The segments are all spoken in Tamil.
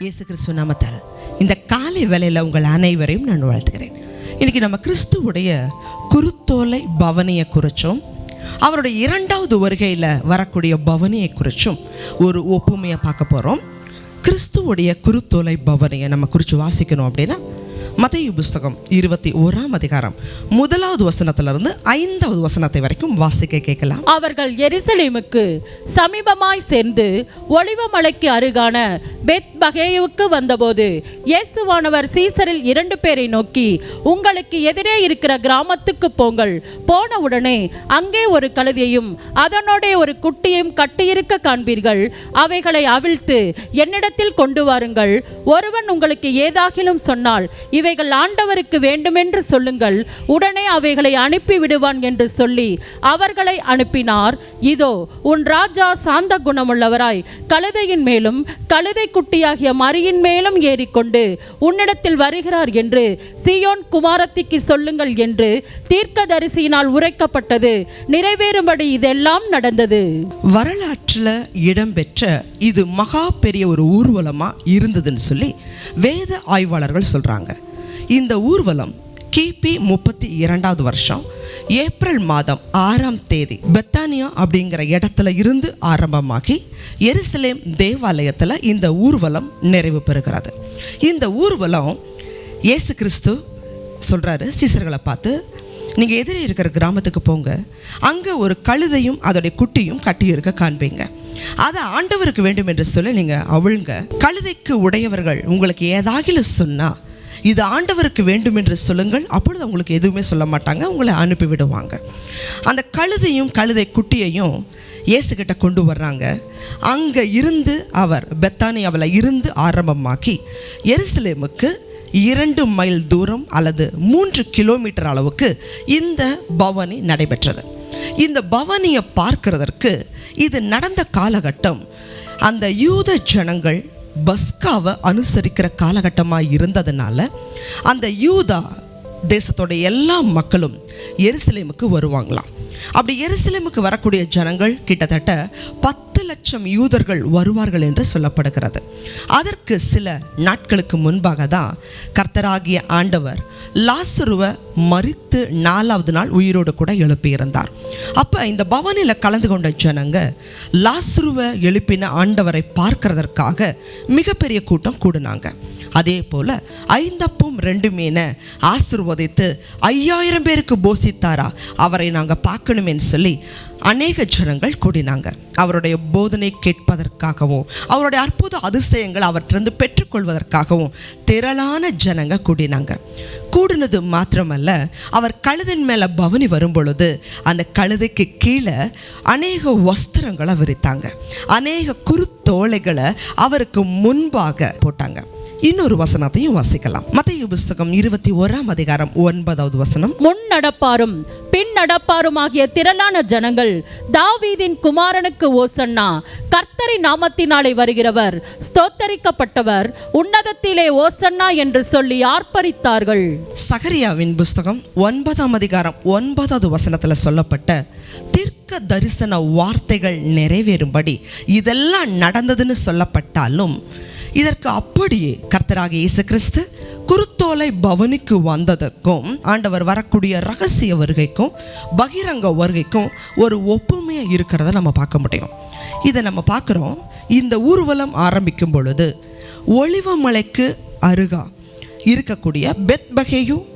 இயேசு கிறிஸ்துவ நாமத்தால். இந்த காலை வேலையில் உங்கள் அனைவரையும் நான் வாழ்த்துக்கிறேன் இன்னைக்கு நம்ம கிறிஸ்துவுடைய குருத்தோலை பவனியை குறித்தும் அவருடைய இரண்டாவது வருகையில் வரக்கூடிய பவனியை குறித்தும் ஒரு ஒப்புமையை பார்க்க போகிறோம் கிறிஸ்துவுடைய குருத்தோலை பவனியை நம்ம குறித்து வாசிக்கணும் அப்படின்னா மத்தேயு புஸ்தகம் இருபத்தி ஓராம் அதிகாரம் முதலாவது வசனத்திலிருந்து ஐந்தாவது வசனத்தை வரைக்கும் வாசிக்க கேட்கலாம். அவர்கள் எருசலேமுக்கு சமீபமாய் சேர்ந்து ஒளிவமலைக்கு அருகான பெத் பகேயுவுக்கு வந்தபோது இயேசுவானவர் சீசரில் இரண்டு பேரை நோக்கி உங்களுக்கு எதிரே இருக்கிற கிராமத்துக்கு போங்கள். போன உடனே அங்கே ஒரு கழுதியையும் அதனோடே ஒரு குட்டியையும் கட்டியிருக்க காண்பீர்கள். அவைகளை அவிழ்த்து என்னிடத்தில் கொண்டு வாருங்கள். ஒருவன் உங்களுக்கு ஏதாகிலும் சொன்னால் இவைகள் ஆண்டவருக்கு வேண்டுமென்று சொல்லுங்கள். உடனே அவைகளை அனுப்பி விடுவான் என்று சொல்லி அவர்களை அனுப்பினார். இதோ உன் ராஜா சாந்த குணமுள்ளவராய் கழுதையின் மேலும் கழுதை குட்டியாகிய மரியின் மேலும் ஏறிக்கொண்டு உன்னிடத்தில் வருகிறார் என்று சியோன் குமாரத்திக்கு சொல்லுங்கள் என்று தீர்க்கதரிசியினால் உரைக்கப்பட்டது. நிறைவேறும்படி இதெல்லாம் நடந்தது. வரலாற்றில் இடம்பெற்ற இது மகா பெரிய ஒரு ஊர்வலமாக இருந்ததுன்னு சொல்லி வேத ஆய்வாளர்கள் சொல்கிறாங்க இந்த ஊர்வலம் கிபி முப்பத்தி இரண்டாவது வருஷம் ஏப்ரல் மாதம் ஆறாம் தேதி பெத்தானியா அப்படிங்கிற இடத்துல இருந்து ஆரம்பமாகி எருசலேம் தேவாலயத்தில் இந்த ஊர்வலம் நிறைவு பெறுகிறது. இந்த ஊர்வலம் இயேசு கிறிஸ்து சொல்கிறாரு சீசர்களை பார்த்து நீங்கள் எதிரே இருக்கிற கிராமத்துக்கு போங்க. அங்கே ஒரு கழுதையும் அதோடைய குட்டியும் கட்டியிருக்க காண்பீங்க. அதை ஆண்டவருக்கு வேண்டும் என்று சொல்லி நீங்கள் அவிழ்ங்க. கழுதைக்கு உடையவர்கள் உங்களுக்கு ஏதாகிலும் சொன்னால் இது ஆண்டவருக்கு வேண்டும் என்று சொல்லுங்கள். அப்பொழுது அவங்களுக்கு எதுவுமே சொல்ல மாட்டாங்க. உங்களை அனுப்பி விடுவாங்க. அந்த கழுதையும் கழுதை குட்டியையும் இயேசுகிட்ட கொண்டு வர்றாங்க. அங்கே இருந்து அவர் பெத்தானியாவில் இருந்து ஆரம்பமாக்கி எருசலேமுக்கு இரண்டு மைல் தூரம் அல்லது மூன்று கிலோமீட்டர் அளவுக்கு இந்த பவனி நடைபெற்றது. இந்த பவனியை பார்க்கிறதற்கு இது நடந்த காலகட்டம். அந்த யூத ஜனங்கள் பஸ்காவை அனுசரிக்கிற காலகட்டமாக இருந்ததுனால அந்த யூதா தேசத்தோட எல்லா மக்களும் எருசலேமுக்கு வருவாங்களாம். அப்படி எருசலேமுக்கு வரக்கூடிய ஜனங்கள் கிட்டத்தட்ட பத்து லட்சம் யூதர்கள் வருவார்கள் என்று சொல்லப்படுகிறது. அதற்கு சில நாட்களுக்கு முன்பாக தான் கர்த்தராகிய ஆண்டவர் லாசருவை மறித்து நாலாவது நாள் உயிரோடு கூட எழுப்பியிருந்தார். அப்போ இந்த பவனியில் கலந்து கொண்ட ஜனங்க லாசருவை எழுப்பின ஆண்டவரை பார்க்கறதற்காக மிகப்பெரிய கூட்டம் கூடினாங்க. அதே போல் ஐந்தப்பும் ரெண்டு மீனை ஆசிர்வதித்து ஐயாயிரம் பேருக்கு போசித்தாரா? அவரை நாங்கள் பார்க்கணுமேன்னு சொல்லி அநேக ஜனங்கள் கூடினாங்க. அவருடைய போதனை கேட்பதற்காகவும் அவருடைய அற்புத அதிசயங்கள் அவற்றிலிருந்து பெற்றுக்கொள்வதற்காகவும் திரளான ஜனங்க கூடினாங்க. கூடினது மாத்திரமல்ல அவர் கழுதின் மேலே பவனி வரும்பொழுது அந்த கழுதைக்கு கீழே அநேக வஸ்திரங்களை விரித்தாங்க. அநேக குருத்தோலைகளை அவருக்கு முன்பாக போட்டாங்க. இன்னொரு வசனத்தையும் வாசிக்கலாம். மத்திய புஸ்தகம் இருபத்தி ஓராம் அதிகாரம் ஒன்பதாவது வசனம். முன் நடப்பாரும் பின் நடப்பாருமாகிய திரளான ஜனங்கள் தாவீதின் குமாரனுக்கு ஓசன்னா கர்த்தரின் நாமத்தினாலே வருகிறவர் ஸ்தோத்தரிக்கப்பட்டவர் உன்னதத்திலே ஓசன்னா என்று சொல்லி ஆர்ப்பரித்தார்கள். சகரியாவின் புஸ்தகம் ஒன்பதாம் அதிகாரம் ஒன்பதாவது வசனத்தில் சொல்லப்பட்ட தீர்க்க தரிசன வார்த்தைகள் நிறைவேறும்படி இதெல்லாம் நடந்ததுன்னு சொல்லப்பட்டாலும் இதற்கு அப்படியே கர்த்தராக இயேசு கிறிஸ்து குருத்தோலை பவனிக்கு வந்ததுக்கும் ஆண்டவர் வரக்கூடிய ரகசிய வருகைக்கும் பகிரங்க வருகைக்கும் ஒரு ஒப்புமையை இருக்கிறத நம்ம பார்க்க முடியும். இதை நம்ம பார்க்குறோம். இந்த ஊர்வலம் ஆரம்பிக்கும் பொழுது ஒளிவமலைக்கு அருகா இருக்கக்கூடிய பெத்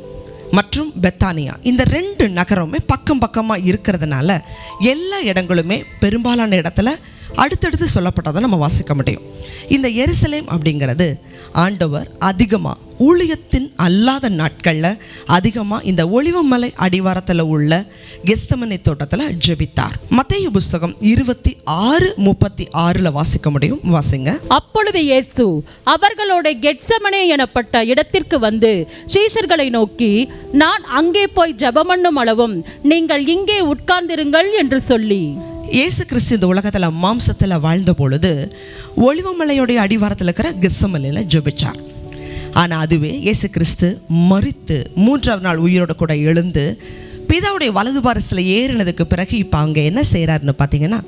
மற்றும் பெத்தானியா இந்த ரெண்டு நகரமுமே பக்கம் பக்கமாக இருக்கிறதுனால எல்லா இடங்களுமே பெரும்பாலான இடத்துல அடுத்தடுத்து சொல்லப்பட்டதை நம்ம வாசிக்க முடியும் இந்த எருசலேம் அப்படிங்கிறது ஆண்டவர் அதிகமாக ஊழியத்தின் அல்லாத நாட்களில் அதிகமாக இந்த ஒளிவமலை அடிவாரத்தில் உள்ள கெஸ்தமனை தோட்டத்தில் ஜெபித்தார். மத்திய புஸ்தகம் இருபத்தி ஆறு முப்பத்தி ஆறில் வாசிக்க முடியும்? வாசிங்க. அப்பொழுது இயேசு அவர்களோட கெட்சமனே எனப்பட்ட இடத்திற்கு வந்து சீஷர்களை நோக்கி நான் அங்கே போய் ஜெபமண்ணும் அளவும் நீங்கள் இங்கே உட்கார்ந்திருங்கள் என்று சொல்லி. இயேசு கிறிஸ்து இந்த உலகத்தில் மாம்சத்தில் வாழ்ந்த பொழுது ஒளிவமலையுடைய அடிவாரத்தில் இருக்கிற கெஸ்ஸமலையில் ஜெபிச்சார். ஆனால் அதுவே இயேசு கிறிஸ்து மறித்து மூன்றாவது நாள் உயிரோட கூட எழுந்து பிதாவுடைய வலது பாரசில் ஏறினதுக்கு பிறகு இப்போ அங்கே என்ன செய்கிறாருன்னு பார்த்தீங்கன்னா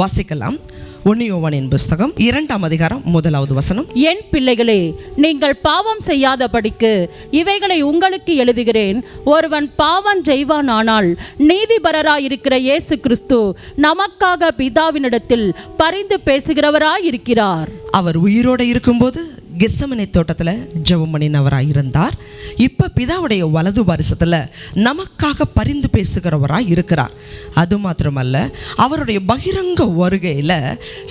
வாசிக்கலாம். ஒன்னியோவானின் புஸ்தகம் இரண்டாம் அதிகாரம் முதலாவது வசனம். என் பிள்ளைகளே நீங்கள் பாவம் செய்யாதபடிக்கு இவைகளை உங்களுக்கு எழுதுகிறேன். ஒருவன் பாவம் செய்வானானால் நீதிபரராயிருக்கிற இயேசு கிறிஸ்து நமக்காக பிதாவினிடத்தில் பரிந்து பேசுகிறவராயிருக்கிறார். அவர் உயிரோடு இருக்கும்போது கெசமனை தோட்டத்தில் ஜெபம் பண்ணினவராக இருந்தார். இப்போ பிதாவுடைய வலது வருஷத்தில் நமக்காக பரிந்து பேசுகிறவராக இருக்கிறார். அது மாத்திரமல்ல அவருடைய பகிரங்க வருகையில்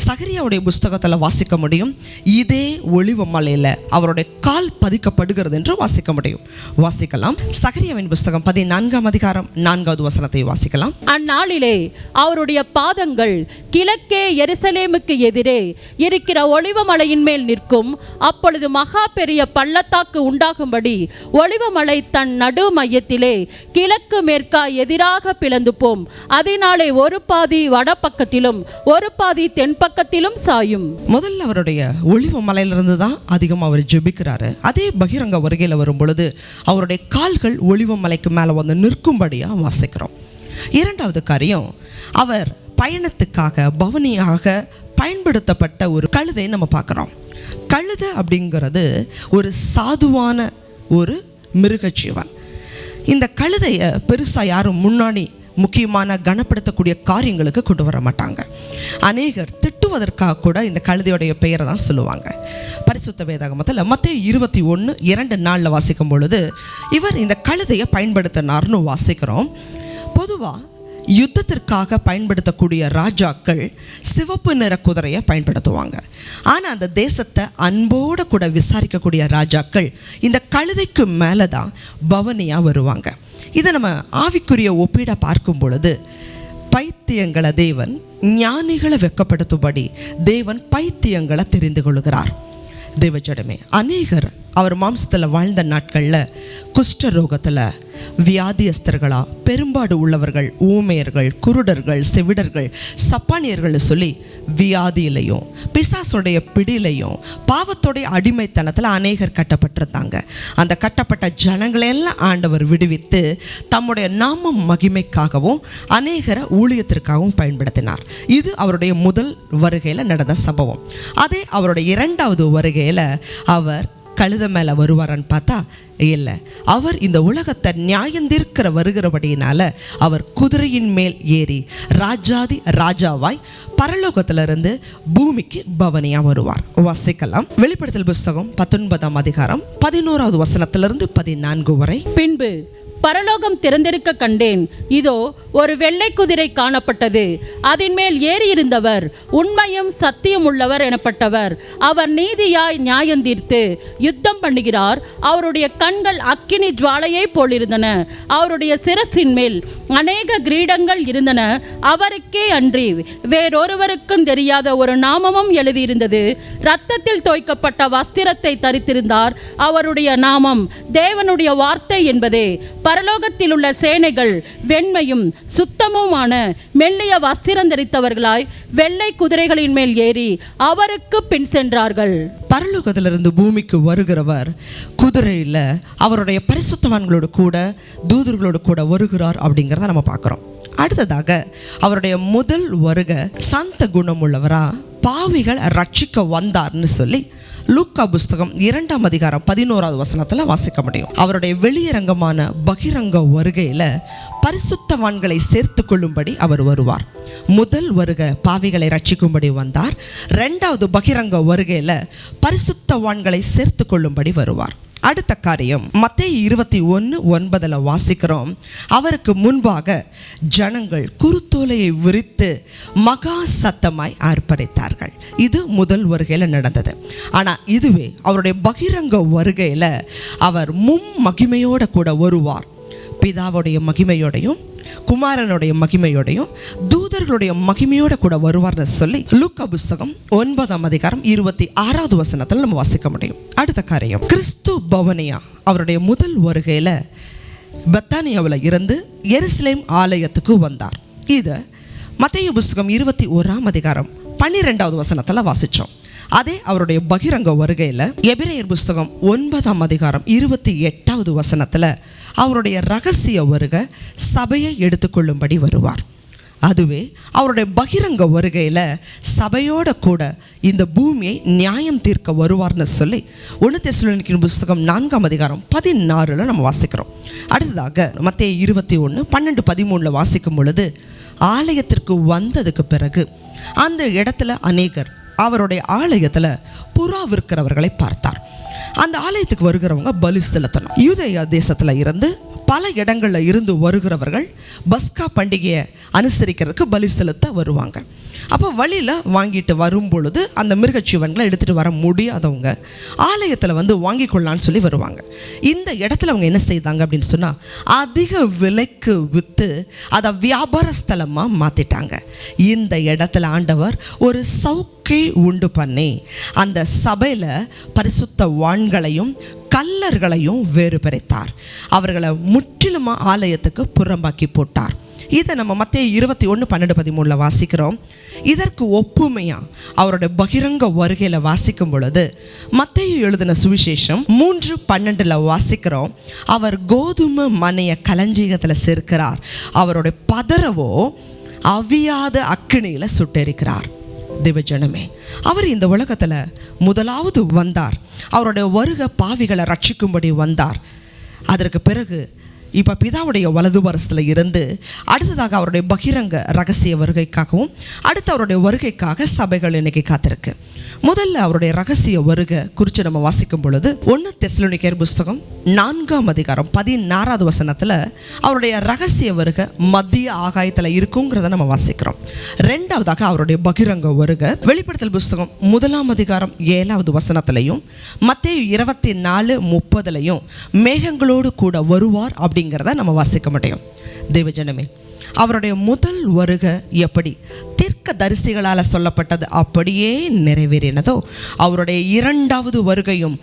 சகரியாவுடைய புஸ்தகத்தில் வாசிக்க முடியும். இதே ஒளிவ மலையில் அவருடைய கால் பதிக்கப்படுகிறது என்று வாசிக்க முடியும். வாசிக்கலாம். சகரியாவின் புஸ்தகம் பதினான்காம் அதிகாரம் நான்காவது வசனத்தை வாசிக்கலாம். அந்நாளிலே அவருடைய பாதங்கள் கிழக்கே எருசலேமுக்கு எதிரே இருக்கிற ஒளிவமலையின் மேல் நிற்கும். அப்பொழுது மகா பெரிய பள்ளத்தாக்கு உண்டாகும்படி ஒளிவமலை தன் நடு மையத்திலே கிழக்கு மேற்கா எதிராக பிளந்து போம் அதனாலே ஒரு பாதி வடபக்கத்திலும் ஒரு பாதி தென்பக்கத்திலும் சாயும். முதல்ல அவருடைய ஒளிவ மலையிலிருந்து தான் அதிகமாக அவர் ஜெபிக்கிறாரு. அதே பகிரங்க வருகையில் வரும் பொழுது அவருடைய கால்கள் ஒளிவமலைக்கு மேலே வந்து நிற்கும்படியாக வாசிக்கிறோம். இரண்டாவது காரியம் அவர் பயணத்துக்காக பவனியாக பயன்படுத்தப்பட்ட ஒரு கழுதை நம்ம பார்க்குறோம். கழுதை அப்படிங்கிறது ஒரு சாதுவான ஒரு மிருகஜீவன். இந்த கழுதையை பெருசாக யாரும் முன்னாடி முக்கியமான கனப்படுத்தக்கூடிய காரியங்களுக்கு கொண்டு வர மாட்டாங்க. அநேகர் திட்டுவதற்காக கூட இந்த கழுதையுடைய பெயரை தான் சொல்லுவாங்க. பரிசுத்த வேதாகமத்தில் மற்ற இருபத்தி ஒன்று இரண்டு நாளில் வாசிக்கும் பொழுது இவர் இந்த கழுதையை பயன்படுத்தினார்னு வாசிக்கிறோம். பொதுவாக யுத்தத்திற்காக பயன்படுத்தக்கூடிய ராஜாக்கள் சிவப்பு நிற குதிரையை பயன்படுத்துவாங்க. ஆனால் அந்த தேசத்தை அன்போடு கூட விசாரிக்கக்கூடிய ராஜாக்கள் இந்த கழுதைக்கு மேலே தான் பவனியாக வருவாங்க. இதை நம்ம ஆவிக்குரிய ஒப்பீட பார்க்கும் பொழுது பைத்தியங்களை தேவன் ஞானிகளை வெக்கப்படுத்தும்படி தேவன் பைத்தியங்களை தெரிந்து கொள்கிறார். தேவஜடமே. அநேகர் அவர் மாம்சத்தில் வாழ்ந்த நாட்களில் குஷ்ட ரோகத்தில் வியாதியஸ்தர்களா பெரும்பாடு உள்ளவர்கள் ஊமையர்கள் குருடர்கள் செவிடர்கள் சப்பானியர்கள் சொல்லி வியாதியிலையும் பிசாசுடைய பிடியிலையும் பாவத்துடைய அடிமைத்தனத்தில் அநேகர் கட்டப்பட்டிருந்தாங்க. அந்த கட்டப்பட்ட ஜனங்களையெல்லாம் ஆண்டவர் விடுவித்து தம்முடைய நாமம் மகிமைக்காகவும் அநேகரை ஊழியத்திற்காகவும் பயன்படுத்தினார். இது அவருடைய முதல் வருகையில் நடந்த சம்பவம். அதே அவருடைய இரண்டாவது வருகையில் அவர் கழுத மேலே வருவாரான்னு பார்த்தா இல்லை. அவர் இந்த உலகத்தை நியாயந்திருக்கிற வருகிறபடியினால அவர் குதிரையின் மேல் ஏறி ராஜாதி ராஜாவாய் பரலோகத்திலிருந்து பூமிக்கு பவனியா வருவார். வாசிக்கலாம். வெளிப்படுத்தல் புஸ்தகம் பத்தொன்பதாம் அதிகாரம் பதினோராவது வசனத்திலிருந்து பதினான்கு வரை. பின்பு பரலோகம் திறந்திருக்க கண்டேன். இதோ ஒரு வெள்ளை குதிரை காணப்பட்டது. அதன் மேல் ஏறியிருந்தவர் உண்மையும் சத்தியம் உள்ளவர் எனப்பட்டவர். அவர் நீதியாய் நியாயந்தீர்த்து யுத்தம் பண்ணுகிறார். அவருடைய கண்கள் அக்கினி ஜுவாலையை போலிருந்தன. அவருடைய சிரசின் மேல் அநேக கிரீடங்கள் இருந்தன. அவருக்கே அன்றி வேறொருவருக்கும் தெரியாத ஒரு நாமமும் எழுதியிருந்தது. இரத்தத்தில் தோய்க்கப்பட்ட வஸ்திரத்தை தரித்திருந்தார். அவருடைய நாமம் தேவனுடைய வார்த்தை என்பதே. பரலோகத்தில் உள்ள சேனைகள் வெண்மையும் சுத்தமுமான மெல்லிய வஸ்திரம் தரித்தவர்களாய் வெள்ளை குதிரைகளின் மேல் ஏறி அவருக்கு பின் சென்றார்கள். பரலோகத்திலிருந்து பூமிக்கு வருகிறவர் குதிரையில் அவருடைய பரிசுத்தவான்களோடு கூட தூதர்களோடு கூட வருகிறார் அப்படிங்கிறத நம்ம பார்க்குறோம். அடுத்ததாக அவருடைய முதல் வருக சந்த குணமுள்ளவரா பாவிகள் ரட்சிக்க வந்தார்னு சொல்லி லூக்கா புஸ்தகம் இரண்டாம் அதிகாரம் பதினோராவது வசனத்தில் வாசிக்க முடியும். அவருடைய வெளியரங்கமான பகிரங்க வருகையில் பரிசுத்தவான்களை சேர்த்து கொள்ளும்படி அவர் வருவார். முதல் வருக பாவிகளை ரட்சிக்கும்படி வந்தார். ரெண்டாவது பகிரங்க வருகையில் பரிசுத்தவான்களை சேர்த்து கொள்ளும்படி வருவார். அடுத்த காரியம். மத்திய இருபத்தி ஒன்று ஒன்பதில் வாசிக்கிறோம். அவருக்கு முன்பாக ஜனங்கள் குருத்தோலையை விரித்து மகா சத்தமாய் ஆர்ப்பரித்தார்கள் இது முதல் வருகையில் நடந்தது. ஆனால் இதுவே அவருடைய பகிரங்க வருகையில் அவர் மும் மகிமையோட கூட வருவார். பிதாவுடைய மகிமையோடையும் குமாரனுடைய மகிமையோடையும் தூதர்களுடைய மகிமையோட கூட வருவார்னு சொல்லி லுக்க புஸ்தகம் ஒன்பதாம் அதிகாரம் இருபத்தி ஆறாவது வசனத்தில் நம்ம வாசிக்க முடியும். அடுத்த காரியம் கிறிஸ்து பவனியா அவருடைய முதல் வருகையில் பத்தானியாவில் இருந்து எருசலேம் ஆலயத்துக்கு வந்தார். இதை மத்திய புஸ்தகம் இருபத்தி ஓராம் அதிகாரம் பன்னிரெண்டாவது வசனத்தில் வாசித்தோம் அதே அவருடைய பகிரங்க வருகையில் எபிரேயர் புஸ்தகம் ஒன்பதாம் அதிகாரம் இருபத்தி எட்டாவது வசனத்தில் அவருடைய ரகசிய வருகை சபையை எடுத்துக்கொள்ளும்படி வருவார். அதுவே அவருடைய பகிரங்க வருகையில் சபையோட கூட இந்த பூமியை நியாயம் தீர்க்க வருவார்னு சொல்லி ஒன்று தெசலோனிக்கின் புஸ்தகம் நான்காம் அதிகாரம் பதினாறில் நம்ம வாசிக்கிறோம். அடுத்ததாக மத்திய இருபத்தி ஒன்று பன்னெண்டு பதிமூணில் வாசிக்கும் பொழுது ஆலயத்திற்கு வந்ததுக்கு பிறகு அந்த இடத்துல அநேகர் அவருடைய ஆலயத்தில் புறா விற்கிறவர்களை பார்த்தார். அந்த ஆலயத்துக்கு வருகிறவங்க பலி செலுத்தணும். யூதேயா தேசத்தில் இருந்து பல இடங்களில் இருந்து வருகிறவர்கள் பஸ்கா பண்டிகையை அனுசரிக்கிறதுக்கு பலி செலுத்த வருவாங்க. அப்போ வழியில் வாங்கிட்டு வரும் பொழுது அந்த மிருகஜீவன்களை எடுத்துகிட்டு வர முடியாதவங்க ஆலயத்தில் வந்து வாங்கி கொள்ளலான்னு சொல்லி வருவாங்க. இந்த இடத்துல அவங்க என்ன செய்தாங்க அப்படின்னு சொன்னால் அதிக விலைக்கு விற்று அதை வியாபார ஸ்தலமாக மாற்றிட்டாங்க இந்த இடத்துல ஆண்டவர் ஒரு சவுக்கை உண்டு பண்ணி அந்த சபையில் பரிசுத்த வான்களையும் கல்லர்களையும் வேறு பிரித்தார் அவர்களை முற்றிலுமாக ஆலயத்துக்கு புறம்பாக்கி போட்டார். இதை நம்ம மத்திய இருபத்தி ஒன்று பன்னெண்டு பதிமூணில் வாசிக்கிறோம். இதற்கு ஒப்புமையாக அவருடைய பகிரங்க வருகையில் வாசிக்கும் பொழுது மத்தேயு எழுதின சுவிசேஷம் மூன்று பன்னெண்டில் வாசிக்கிறோம். அவர் கோதுமை மனைய களஞ்சியத்தில் சேர்க்கிறார். அவருடைய பதறவோ அவியாத அக்கினியில் சுட்டெரிக்கிறார். தேவஜனமே அவர் இந்த உலகத்தில் முதலாவது வந்தார். அவருடைய வருக பாவிகளை ரட்சிக்கும்படி வந்தார். அதற்கு பிறகு இப்போ பிதாவுடைய வலது வரசில் இருந்து அடுத்ததாக அவருடைய பகிரங்க ரகசிய வருகைக்காகவும் அடுத்து அவருடைய வருகைக்காக சபைகள் இன்னைக்கு காத்திருக்கு. முதல்ல அவருடைய ரகசிய வருகை குறித்து நம்ம வாசிக்கும் பொழுது ஒன்று தெஸ்லோனிக்கர் புஸ்தகம் நான்காம் அதிகாரம் பதினாறாவது வசனத்தில் அவருடைய ரகசிய வருகை மத்திய ஆகாயத்தில் இருக்குங்கிறத நம்ம வாசிக்கிறோம். ரெண்டாவதாக அவருடைய பகிரங்க வருகை வெளிப்படுத்தல் புஸ்தகம் முதலாம் அதிகாரம் ஏழாவது வசனத்திலையும் மத்திய இருபத்தி நாலு முப்பதுலையும் மேகங்களோடு கூட வருவார் அப்படி அப்படிங்கிறத நம்ம வாசிக்க முடியும் தேவஜனமே அவருடைய முதல் வருகை எப்படி? தீர்க்க தரிசிகளால் சொல்லப்பட்டது அப்படியே நிறைவேறினதோ அவருடைய இரண்டாவது வருகையும்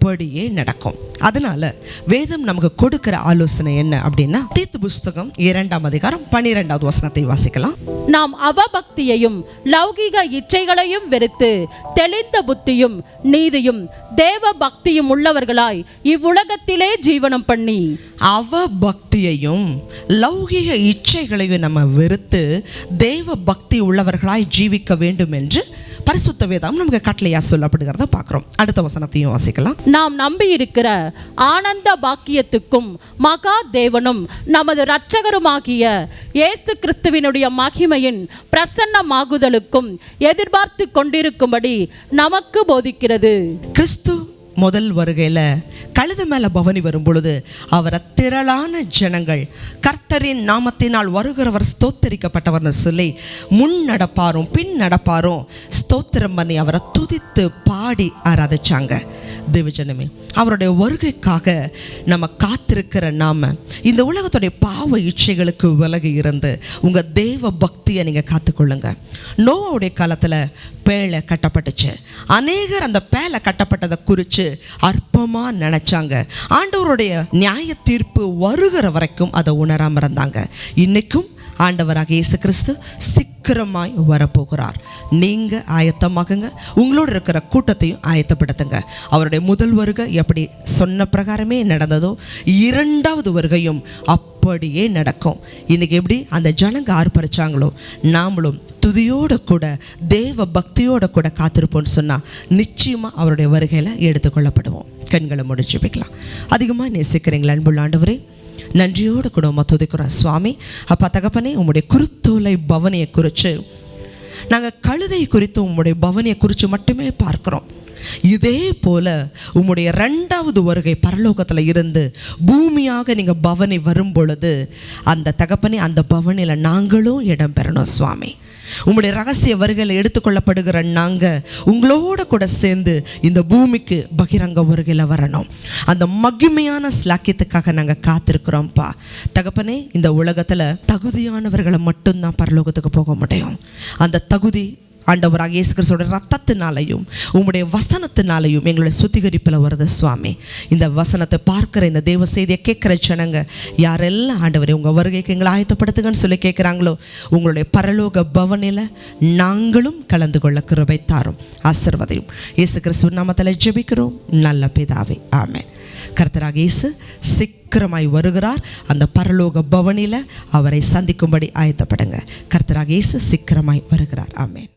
அப்படியே நடக்கும். அதனால வேதம் நமக்கு கொடுக்கிற ஆலோசனை என்ன அப்படின்னா தீத்து புஸ்தகம் இரண்டாம் அதிகாரம் பன்னிரெண்டாவது வசனத்தை வாசிக்கலாம். நாம் அவபக்தியையும் லௌகிக இச்சைகளையும் வெறுத்து தெளிந்த புத்தியும் நீதியும் தேவ பக்தியும் உள்ளவர்களாய் இவ்வுலகத்திலே ஜீவனம் பண்ணி. அவ பக்தியையும் லௌகிக இச்சைகளையும் நம்ம வெறுத்து தேவ பக்தி உள்ளவர்களாய் ஜீவிக்க வேண்டும் என்று பரிசுத்த வேதம் நமக்கு கட்டளையா சொல்லப்படுகிறத பார்க்குறோம். அடுத்த வசனத்தையும் வாசிக்கலாம். நாம் நம்பியிருக்கிற ஆனந்த பாக்கியத்துக்கும் மகா தேவனும் நமது இரட்சகருமாகிய இயேசு கிறிஸ்துவினுடைய மகிமையின் பிரசன்னமாகுதலுக்கும் எதிர்பார்த்து கொண்டிருக்கும்படி நமக்கு போதிக்கிறது. கிறிஸ்து முதல் வருகையில் கழுத மேலே பவனி வரும் பொழுது அவரை திரளான ஜனங்கள் கர்த்தரின் நாமத்தினால் வருகிறவர் ஸ்தோத்தரிக்கப்பட்டவர்னு சொல்லி முன் நடப்பாரும் பின் நடப்பாரும் ஸ்தோத்திரம் பண்ணி அவரை துதித்து பாடி ஆராதிச்சாங்க. தேவஜனமே அவருடைய வருகைக்காக நம்ம காத்திருக்கிற நாம இந்த உலகத்துடைய பாவ இச்சைகளுக்கு விலகி இருந்து உங்க தேவ பக்தியை நீங்க காத்துக்கொள்ளுங்க. நோவாவுடைய காலத்துல பேழை கட்டப்பட்டுச்சு. அநேகர் அந்த பேலை கட்டப்பட்டதை குறித்து அற்பமாக நினைச்சாங்க. ஆண்டவருடைய நியாய தீர்ப்பு வருகிற வரைக்கும் அதை உணராமல் இருந்தாங்க. இன்னைக்கும் ஆண்டவராக இயேசு கிறிஸ்து சீக்கிரமாய் வரப்போகிறார். நீங்கள் ஆயத்தமாகுங்க உங்களோட இருக்கிற கூட்டத்தையும் ஆயத்தப்படுத்துங்க. அவருடைய முதல் வருகை எப்படி சொன்ன பிரகாரமே நடந்ததோ இரண்டாவது வருகையும் அப்படியே நடக்கும். இன்றைக்கி எப்படி அந்த ஜனங்க ஆர்ப்பரிச்சாங்களோ நாமளும் துதியோடு கூட தேவ பக்தியோட கூட காத்திருப்போம்னு சொன்னால் நிச்சயமாக அவருடைய வருகையில் எடுத்துக்கொள்ளப்படுவோம். கண்களை முடிச்சு வைக்கலாம் அதிகமாக நேசிக்கிறீங்களா அன்புள்ள ஆண்டவரே? நன்றியோடு கூட துதிக்கிறோம். சுவாமி அப்பா தகப்பனே உங்களுடைய குருத்தோலை பவனியை குறித்து நாங்கள் கழுதை குறித்து உங்களுடைய பவனியை குறித்து மட்டுமே பார்க்குறோம். இதே போல உம்முடைய ரெண்டாவது வருகை பரலோகத்தில் இருந்து பூமியாக நீங்கள் பவனி வரும் பொழுது அந்த தகப்பனே அந்த பவனியில் நாங்களும் இடம் பெறணும் சுவாமி. உங்களுடைய ரகசிய வருகையில் எடுத்துக்கொள்ளப்படுகிற நாங்கள் உங்களோட கூட சேர்ந்து இந்த பூமிக்கு பகிரங்க வருகையில் வரணும். அந்த மகிமையான ஸ்லாக்கியத்துக்காக நாங்கள் காத்திருக்கிறோம்ப்பா. தகப்பனே இந்த உலகத்தில் தகுதியானவர்களை மட்டும்தான் பரலோகத்துக்கு போக முடியும். அந்த தகுதி ஆண்டவராக இயேசு கிறிஸ்துவோட ரத்தத்தினாலையும் உங்களுடைய வசனத்தினாலையும் எங்களுடைய சுத்திகரிப்பில் வருது சுவாமி. இந்த வசனத்தை பார்க்குற இந்த தேவ செய்தியை கேட்குற ஜனங்க யாரெல்லாம் ஆண்டவரே உங்கள் வருகைக்கு எங்களை ஆயத்தப்படுத்துங்கன்னு சொல்லி கேட்குறாங்களோ உங்களுடைய பரலோக பவனில் நாங்களும் கலந்து கொள்ள கிருபை தாரும் ஆசிர்வதையும். இயேசு கிறிஸ்துவ நாமத்தில் ஜெபிக்கிறோம். நல்ல பிதாவே ஆமே கர்த்தராக இயேசு சீக்கிரமாய் வருகிறார். அந்த பரலோக பவனில் அவரை சந்திக்கும்படி ஆயத்தப்படுங்க. கர்த்தராக இயேசு சீக்கிரமாய் வருகிறார். ஆமேன்.